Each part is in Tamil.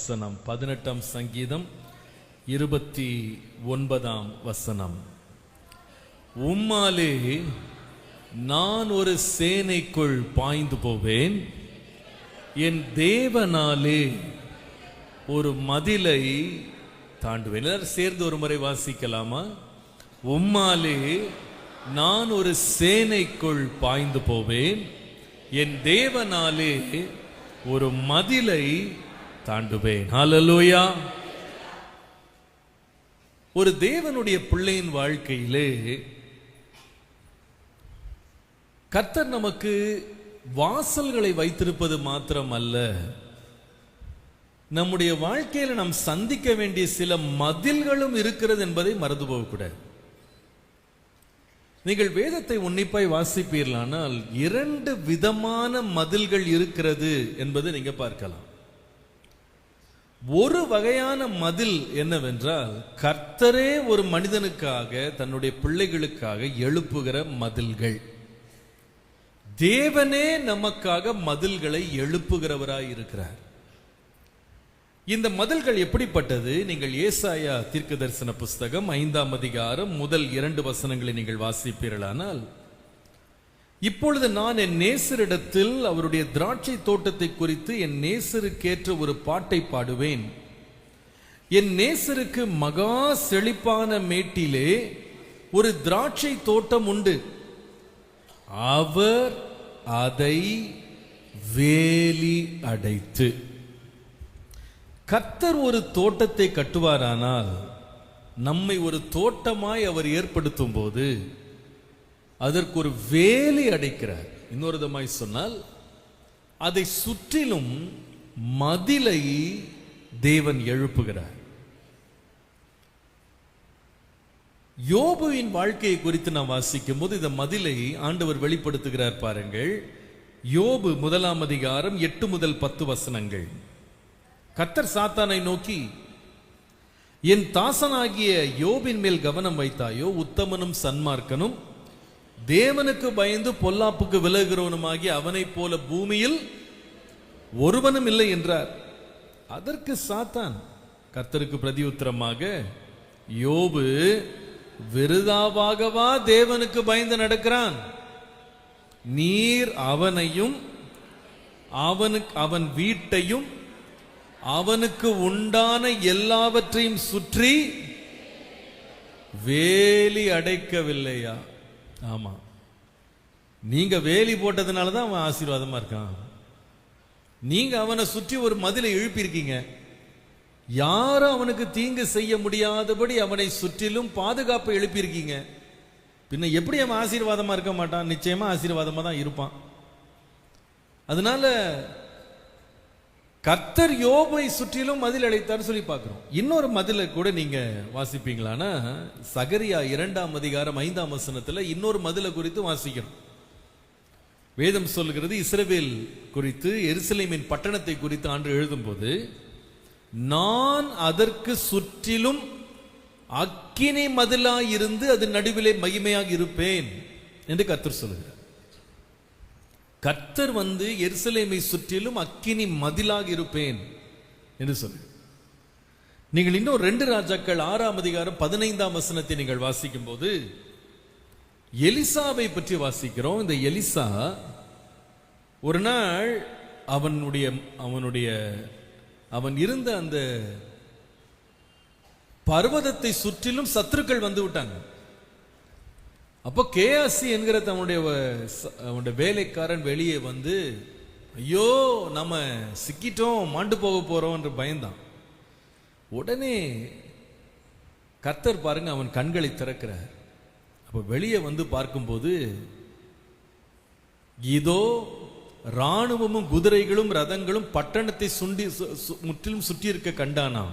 வசனம் பதினெட்டாம் சங்கீதம் இருபத்தி ஒன்பதாம் வசனம். உம்மாலே நான் ஒரு சேனைக்குள் பாய்ந்து போவேன். என் தேவனாலே ஒரு மதிலை தாண்டுவேன். எல்லாரும் சேர்ந்து ஒரு முறை வாசிக்கலாமா? உம்மாலே நான் ஒரு சேனைக்குள் பாய்ந்து போவேன். என் தேவனாலே ஒரு மதிலை தாண்டுவேன். ஹalleluya ஒரு தேவனுடைய பிள்ளையின் வாழ்க்கையிலே கர்த்தர் நமக்கு வாசல்களை வைத்திருப்பது மாத்திரம் அல்ல நம்முடைய வாழ்க்கையில நாம் சந்திக்க வேண்டிய சில மதில்களும் இருக்கிறது என்பதை மறந்து போகக்கூடாது. நீங்கள் வேதத்தை உன்னிப்பாய் வாசிப்பீர்களானால் இரண்டு விதமான மதில்கள் இருக்கிறது என்பதை நீங்க பார்க்கலாம். ஒரு வகையான மதில் என்னவென்றால் கர்த்தரே ஒரு மனிதனுக்காக தன்னுடைய பிள்ளைகளுக்காக எழுப்புகிற மதில்கள். தேவனே நமக்காக மதில்களை எழுப்புகிறவராய் இருக்கிறார். இந்த மதில்கள் எப்படிப்பட்டது? நீங்கள் ஏசாயா தீர்க்க தரிசன புஸ்தகம் ஐந்தாம் அதிகாரம் முதல் இரண்டு வசனங்களை நீங்கள் வாசிப்பீர்களானால் இப்பொழுது நான் என் நேசரிடத்தில் அவருடைய திராட்சை தோட்டத்தை குறித்து என் நேசருக்கேற்ற ஒரு பாட்டை பாடுவேன். என் நேசருக்கு மகா செழிப்பான மேட்டிலே ஒரு திராட்சை தோட்டம் உண்டு. அவர் அதை வேலி அடைத்து. கத்தர் ஒரு தோட்டத்தை கட்டுவாரானால் நம்மை ஒரு தோட்டமாய் அவர் ஏற்படுத்தும் போது அதற்கு ஒரு வேலி அடைக்கிறார். இன்னொரு விதமாய் சொன்னால் அதை சுற்றிலும் மதிலை தேவன் எழுப்புகிறார். யோபுவின் வாழ்க்கையை குறித்து நாம் வாசிக்கும் போது இந்த மதிலை ஆண்டவர் வெளிப்படுத்துகிறார் பாருங்கள். யோபு முதலாம் அதிகாரம் எட்டு முதல் பத்து வசனங்கள். கத்தர் சாத்தானை நோக்கி என் தாசனாகிய யோபின் மேல் கவனம் வைத்தாயோ உத்தமனும் சன்மார்க்கனும் தேவனுக்கு பயந்து பொல்லாப்புக்கு விலகிறவனுமாகி அவனைப் போல பூமியில் ஒருவனும் இல்லை என்றார். அதற்கு சாத்தான் கர்த்தருக்கு பிரதியுத்தரமாக யோபு விருதாவாகவா தேவனுக்கு பயந்து நடக்கிறான்? நீர் அவனையும் அவனுக்கு அவன் வீட்டையும் அவனுக்கு உண்டான எல்லாவற்றையும் சுற்றி வேலி அடைக்கவில்லையா? ஆமா. நீங்க வேலி போட்டதுனால தான் அவன் ஆசீர்வாதமா இருக்கான். நீங்க அவனை சுற்றி ஒரு மதிலை எழுப்பியிருக்கீங்க. யாரும் அவனுக்கு தீங்கு செய்ய முடியாதபடி அவனை சுற்றிலும் பாதுகாப்பை எழுப்பியிருக்கீங்க. பின்ன எப்படி அவன் ஆசீர்வாதமா இருக்க மாட்டான்? நிச்சயமா ஆசீர்வாதமா தான் இருப்பான். அதனால கர்த்தர் யோபை சுற்றிலும் மதில் அழைத்தார் சொல்லி பார்க்கிறோம். இன்னொரு மதிலை கூட நீங்க வாசிப்பீங்களானா சகரியா இரண்டாம் அதிகாரம் ஐந்தாம் வசனத்துல இன்னொரு மதிலை குறித்து வாசிக்கிறோம் வேதம் சொல்லுகிறது இஸ்ரவேல் குறித்து எருசலேமின் பட்டணத்தை குறித்து ஆண்டு எழுதும்போது நான் அதற்கு சுற்றிலும் அக்கினி மதிலாயிருந்து அது நடுவிலே மகிமையாக இருப்பேன் என்று கர்த்தர் சொல்லுகிறார். கர்த்தர் வந்து எருசலேமை சுற்றிலும் அக்கினி மதிலாக இருப்பேன் என்று சொல்லு. நீங்கள் இன்னும் ரெண்டு ராஜாக்கள் ஆறாம் அதிகாரம் பதினைந்தாம் வசனத்தை நீங்கள் வாசிக்கும் போது எலிசாவை பற்றி வாசிக்கிறோம். இந்த எலிசா ஒரு நாள் அவனுடைய அவனுடைய அவன் இருந்த அந்த பர்வதத்தை சுற்றிலும் சத்துருக்கள் வந்து விட்டாங்க. அப்போ கேஆசி என்கிற தன்னுடைய ச- அவனுடைய வேலைக்காரன் வெளியே வந்து ஐயோ நம்ம சிக்கிட்டோம் மாண்டு போக போறோம் என்று பயந்தான். உடனே கர்த்தர் பாருங்க அவன் கண்களை திறக்கிறார். அப்போ வெளியே வந்து பார்க்கும்போது இதோ ராணுவமும் குதிரைகளும் ரதங்களும் பட்டணத்தை சுண்டி சு- சு- முற்றிலும் சுற்றி இருக்க கண்டானாம்.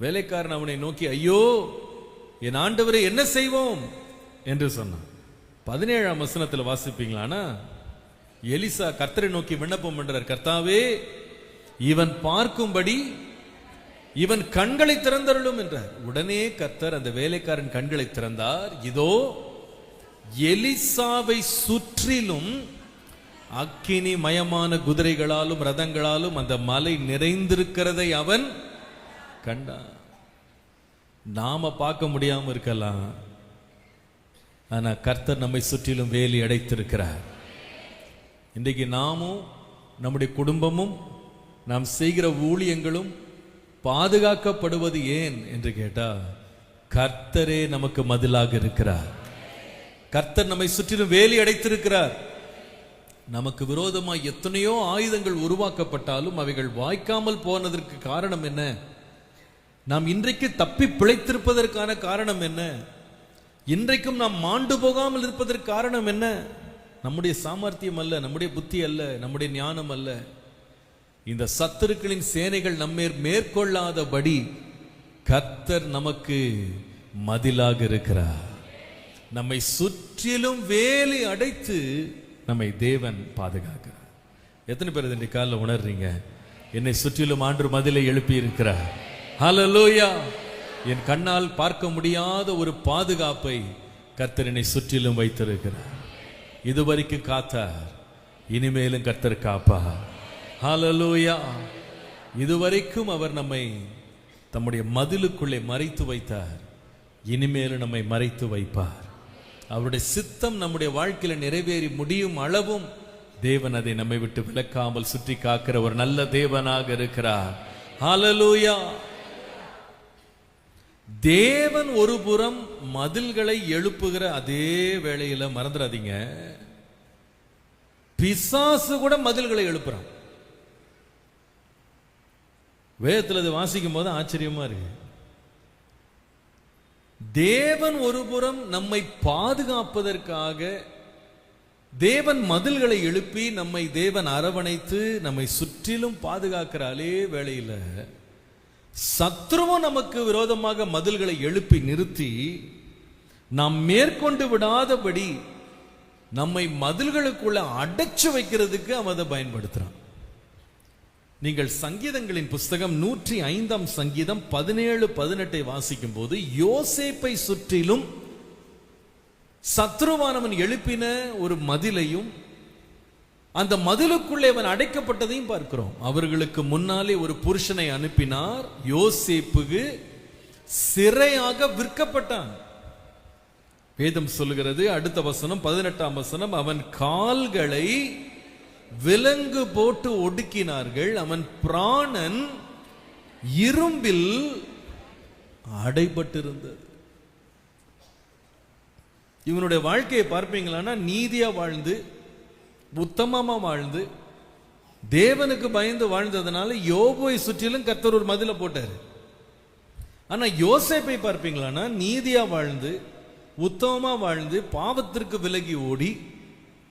வேலைக்காரன் அவனை நோக்கி ஐயோ என் ஆண்டவரை என்ன செய்வோம்? என்று சொன்னான். பதினேழாம் வசனத்தில் வாசிப்பீங்களானா? எலிசா கர்த்தரை நோக்கி விண்ணப்பம் பண்றார். கர்த்தாவே இவன் பார்க்கும்படி இவன் கண்களை திறந்தருளும் என்றார். உடனே கர்த்தர் அந்த வேலைக்காரன் கண்களை திறந்தார். இதோ எலிசாவை சுற்றிலும் அக்கினி மயமான குதிரைகளாலும் ரதங்களாலும் அந்த மலை நிறைந்திருக்கிறதை அவன் கண்டான். நாம பார்க்க முடியாம இருக்கலாம். ஆனால் கர்த்தர் நம்மை சுற்றிலும் வேலி அடைத்திருக்கிறார். இன்றைக்கு நாமும் நம்முடைய குடும்பமும் நாம் செய்கிற ஊழியங்களும் பாதுகாக்கப்படுவது ஏன் என்று கேட்டால் கர்த்தரே நமக்கு மதிலாக இருக்கிறார். கர்த்தர் நம்மை சுற்றிலும் வேலி அடைத்திருக்கிறார். நமக்கு விரோதமாக எத்தனையோ ஆயுதங்கள் உருவாக்கப்பட்டாலும் அவைகள் வாய்க்காமல் போனதற்கு காரணம் என்ன? நாம் இன்றைக்கு தப்பி பிழைத்திருப்பதற்கான காரணம் என்ன? இன்றைக்கும் நாம் மாண்டு போகாமல் இருப்பதற்கு காரணம் என்ன? நம்முடைய சாமர்த்தியம் அல்ல நம்முடைய புத்தி அல்ல நம்முடைய ஞானம் அல்ல. இந்த சத்துருக்களின் சேனைகள் நம்மேர் மேற்கொள்ளாதபடி கர்த்தர் நமக்கு மதிலாக இருக்கிறார். நம்மை சுற்றிலும் வேலி அடைத்து நம்மை தேவன் பாதுகாக்கிறார். எத்தனை பேர் இன்றைக்கு காலில் உணர்றீங்க? என்னை சுற்றிலும் ஆண்டு மதிலை எழுப்பி இருக்கிறார் லோயா என் கண்ணால் பார்க்க முடியாத ஒரு பாதுகாப்பை கர்த்தரனை சுற்றிலும் வைத்திருக்கிறார். இதுவரைக்கும் காத்தார். இனிமேலும் கர்த்தர் காப்பார். ஹalleluya இதுவரைக்கும் அவர் நம்மை தம்முடைய மதிலுக்குள்ளே மறைத்து வைத்தார். இனிமேலும் நம்மை மறைத்து வைப்பார். அவருடைய சித்தம் நம்முடைய வாழ்க்கையில் நிறைவேறி முடியும் அளவும் தேவன் அதை நம்மை விட்டு விளக்காமல் சுற்றி காக்கிற ஒரு நல்ல தேவனாக இருக்கிறார். ஹalleluya தேவன் ஒரு புறம் மதில்களை எழுப்புகிற அதே வேளையில மறந்துடாதீங்க. பிசாசு கூட மதில்களை எழுப்புறான். வேதத்தில் அது வாசிக்கும் போது ஆச்சரியமா இருக்கு. தேவன் ஒரு புறம் நம்மை பாதுகாப்பதற்காக தேவன் மதில்களை எழுப்பி நம்மை தேவன் அரவணைத்து நம்மை சுற்றிலும் பாதுகாக்கிற அதே வேளையில சத்ருவும் நமக்கு விரோதமாக மதில்களை எழுப்பி நிறுத்தி நாம் மேற்கொண்டு விடாதபடி நம்மை மதில்களுக்குள்ள அடைச்சு வைக்கிறதுக்கு அவன் அதை பயன்படுத்துறான். நீங்கள் சங்கீதங்களின் புஸ்தகம் நூற்றி ஐந்தாம் சங்கீதம் பதினேழு பதினெட்டை வாசிக்கும் போது யோசேப்பை சுற்றிலும் சத்ருவானவன் எழுப்பின ஒரு மதிலையும் அந்த மதிலுக்குள்ளே அவன் அடைக்கப்பட்டதையும் பார்க்கிறோம். அவர்களுக்கு முன்னாலே ஒரு புருஷனை அனுப்பினார். யோசேப்புக்கு சிறையாக விற்கப்பட்டான். வேதம் சொல்லுகிறது அடுத்த வசனம் பதினெட்டாம் வசனம் அவன் கால்களை விலங்கு போட்டு ஒடுக்கினார்கள். அவன் பிராணன் இரும்பில் அடைபட்டிருந்தது. இவனுடைய வாழ்க்கையை பார்ப்பீங்களான்னா நீதியா வாழ்ந்து உத்தமமாக வாழ்ந்து தேவனுக்கு பயந்து வாழ்ந்ததுனால யோபுவை சுற்றிலும் கர்த்தர் ஒரு மதில போட்டார். ஆனால் யோசேப்பை பார்ப்பீங்களான்னா நீதியாக வாழ்ந்து உத்தமமாக வாழ்ந்து பாவத்திற்கு விலகி ஓடி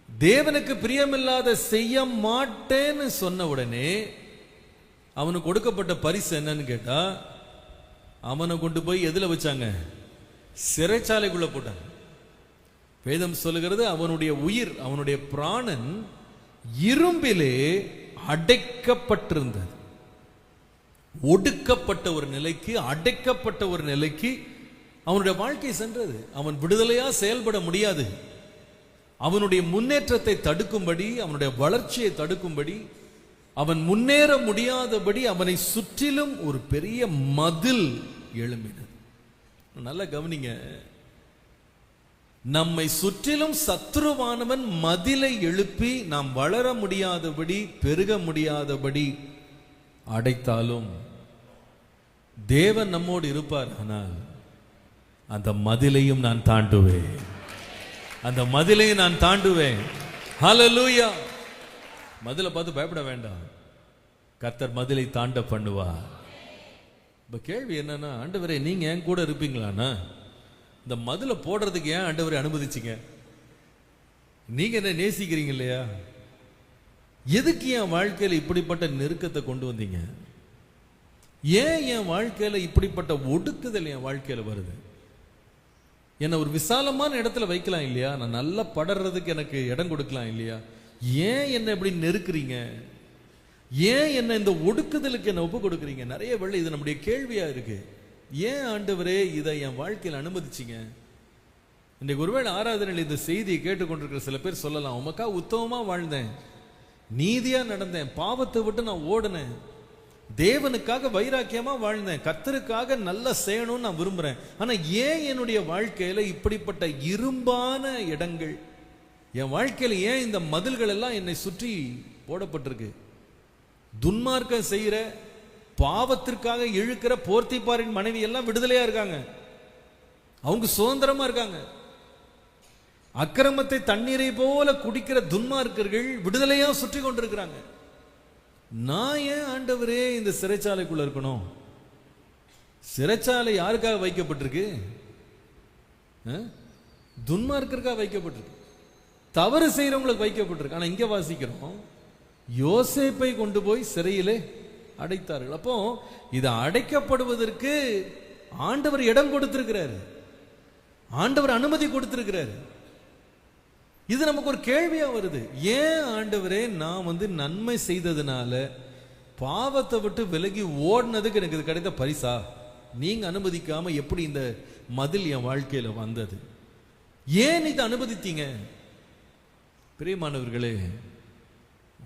தேவனுக்கு பிரியமில்லாத செய்ய மாட்டேன்னு சொன்ன உடனே அவனுக்கு கொடுக்கப்பட்ட பரிசு என்னன்னு கேட்டா அவனை கொண்டு போய் எதில் வச்சாங்க? சிறைச்சாலைக்குள்ளே போட்டாங்க. வேதம் சொல்லுகிறது அவனுடைய உயிர் அவனுடைய பிராணன் இரும்பிலே அடைக்கப்பட்டிருந்தது. ஒடுக்கப்பட்ட ஒரு நிலைக்கு அடைக்கப்பட்ட ஒரு நிலைக்கு அவனுடைய வாழ்க்கை சென்றது. அவன் விடுதலையா செயல்பட முடியாது. அவனுடைய முன்னேற்றத்தை தடுக்கும்படி அவனுடைய வளர்ச்சியை தடுக்கும்படி அவன் முன்னேற முடியாதபடி அவனை சுற்றிலும் ஒரு பெரிய மதில் எழும்பினது. நல்லா கவனிங்க. நம்மை சுற்றிலும் சத்ருவானவன் மதிலை எழுப்பி நாம் வளர முடியாதபடி பெருக முடியாதபடி அடைத்தாலும் தேவன் நம்மோடு இருப்பார். ஆனால் அந்த மதிலையும் நான் தாண்டுவேன். அந்த மதிலையும் நான் தாண்டுவேன். ஹalleluya மதிலை பார்த்து பயப்பட வேண்டாம். கர்த்தர் மதிலை தாண்ட பண்ணுவா இப்ப கேள்வி என்னன்னா ஆண்டவரே நீங்க என் கூட இருப்பீங்களாண்ணா? இந்த மதுளை போடுறதுக்கு ஏன் ஆண்டவரை அனுமதிச்சிங்க? நீங்க என்ன நேசிக்கிறீங்க இல்லையா? எதுக்கு என் வாழ்க்கையில் இப்படிப்பட்ட நெருக்கத்தை கொண்டு வந்தீங்க? ஏன் என் வாழ்க்கையில் இப்படிப்பட்ட ஒடுக்குதல் என் வாழ்க்கையில் வருது? என்னை ஒரு விசாலமான இடத்துல வைக்கலாம் இல்லையா? நான் நல்லா படறதுக்கு எனக்கு இடம் கொடுக்கலாம் இல்லையா? ஏன் என்னை இப்படி நெருக்கிறீங்க? ஏன் என்ன இந்த ஒடுக்குதலுக்கு என்ன ஒப்பு கொடுக்குறீங்க? நிறைய வேலை இது நம்முடைய கேள்வியா இருக்கு. ஏன் ஆண்டவரே இதை என் வாழ்க்கையில் அனுமதிச்சிங்க? இன்றைக்கு ஒருவேளை ஆராதனையில் இந்த செய்தியை கேட்டுக்கொண்டிருக்கிற சில பேர் சொல்லலாம் உமக்கா உத்தமமாக வாழ்ந்தேன். நீதியாக நடந்தேன். பாவத்தை விட்டு நான் ஓடினேன். தேவனுக்காக வைராக்கியமாக வாழ்ந்தேன். கத்தருக்காக நல்லா செய்யணும்னு நான் விரும்புகிறேன் ஆனால் ஏன் என்னுடைய வாழ்க்கையில் இப்படிப்பட்ட இரும்பான இடங்கள்? என் வாழ்க்கையில் ஏன் இந்த மதில்கள் எல்லாம் என்னை சுற்றி போடப்பட்டிருக்கு? துன்மார்க்கம் செய்கிற பாவத்திற்காக இழுக்கிற போர்த்திப்பாரின் மனைவி எல்லாம் விடுதலையா இருக்காங்க. அவங்க சுதந்திரமா இருக்காங்க. அக்கிரமத்தை தண்ணீரை போல குடிக்கிற துன்மார்க்கர்கள் விடுதலையா சுற்றி கொண்டிருக்கிறாங்க. நான் ஏன் ஆண்டவரே இந்த சிறைச்சாலைக்குள்ள இருக்கணும்? சிறைச்சாலை யாருக்காக வைக்கப்பட்டிருக்கு? ஆ? துன்மார்க்கருக்காக வைக்கப்பட்டிருக்கு. தவறு செய்யறவங்களுக்கு வைக்கப்பட்டிருக்கு. ஆனா இங்க வாசிக்கிறோம் யோசேப்பை கொண்டு போய் சிறையிலே அடைத்தார்கள். அப்போ இது அடைக்கப்படுவதற்கு ஆண்டவர் இடம் கொடுத்திருக்கிறார். ஆண்டவர் அனுமதி கொடுத்திருக்கிறார். இது நமக்கு ஒரு கேள்வியா வருது. ஏன் ஆண்டவரே நான் வந்து நன்மை செய்ததுனால பாவத்தை விட்டு விலகி ஓடினதுக்கு எனக்கு இது கிடைத்த பரிசா? நீங்க அனுமதிக்காம எப்படி இந்த மதில் என் வாழ்க்கையில வந்தது? ஏன் இதை அனுமதித்தீங்க? பிரியமானவர்களே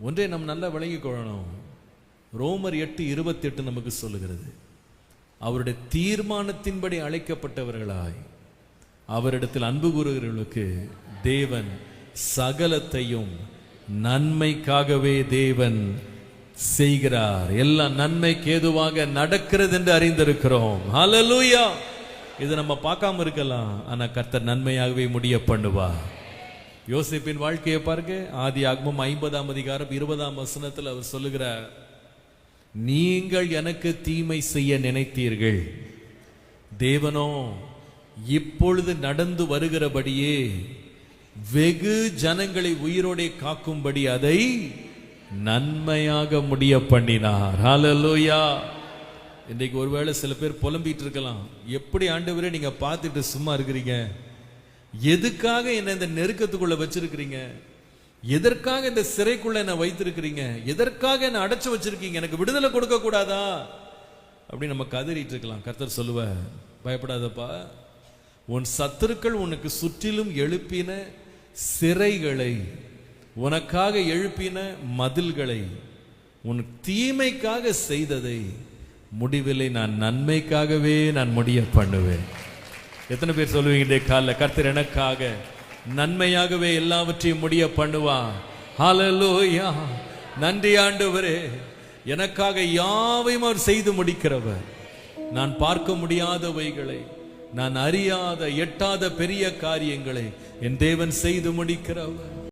ஒன்றே நம்ம நல்லா விளங்கிக் கொள்ளணும். ரோமர் எட்டு இருபத்தி எட்டு நமக்கு சொல்லுகிறது. அவருடைய தீர்மானத்தின்படி அழைக்கப்பட்டவர்களாய் அவரிடத்தில் அன்பு கூறுகிறவர்களுக்கு தேவன் சகலத்தையும் நன்மைக்காகவே தேவன் செய்கிறார். எல்லாம் நன்மைக்கு ஏதுவாக நடக்கிறது என்று அறிந்திருக்கிறோம். ஹலலூயா இது நம்ம பார்க்காம இருக்கலாம். ஆனா கர்த்தர் நன்மையாகவே முடிய பண்ணுவார். யோசிப்பின் வாழ்க்கையை பாருங்க. ஆதி ஆகமும் ஐம்பதாம் அதிகாரம் இருபதாம் வசனத்தில் அவர் சொல்லுகிறார். நீங்கள் எனக்கு தீமை செய்ய நினைத்தீர்கள். தேவனோ இப்பொழுது நடந்து வருகிறபடியே வெகு ஜனங்களை உயிரோடே காக்கும்படி அதை நன்மையாக முடிய பண்ணினார். ஹலலோயா இன்றைக்கு ஒருவேளை சில பேர் புலம்பிட்டு இருக்கலாம். எப்படி ஆண்டவரே நீங்க பார்த்துட்டு சும்மா இருக்கிறீங்க? எதுக்காக என்ன இந்த நெருக்கத்துக்குள்ள வச்சிருக்கிறீங்க? எதற்காக இந்த சிறைக்குள்ள என்ன வைத்திருக்கிறீங்க? எதற்காக என்ன அடைச்சு வச்சிருக்கீங்க? எனக்கு விடுதலை கொடுக்க கூடாதா? அப்படி நம்ம கதறிட்டு இருக்கலாம். கர்த்தர் சொல்லுவ பயப்படாதப்பா. உன் சத்துருக்கள் உனக்கு சுற்றிலும் எழுப்பின சிறைகளை உனக்காக எழுப்பின மதில்களை உன் தீமைக்காக செய்ததை முடிவிலை நான் நன்மைக்காகவே நான் முடிய பண்ணுவேன். எத்தனை பேர் சொல்லுவீங்க இந்த காலில் கர்த்தர் எனக்காக நன்மையாகவே எல்லாவற்றையும் முடிய பண்ணுவான். ஹalleluya. நன்றி ஆண்டவரே. எனக்காக யாவையும் அவர் செய்து முடிக்கிறவர். நான் பார்க்க முடியாதவைகளை நான் அறியாத எட்டாத பெரிய காரியங்களை என் தேவன் செய்து முடிக்கிறவர்.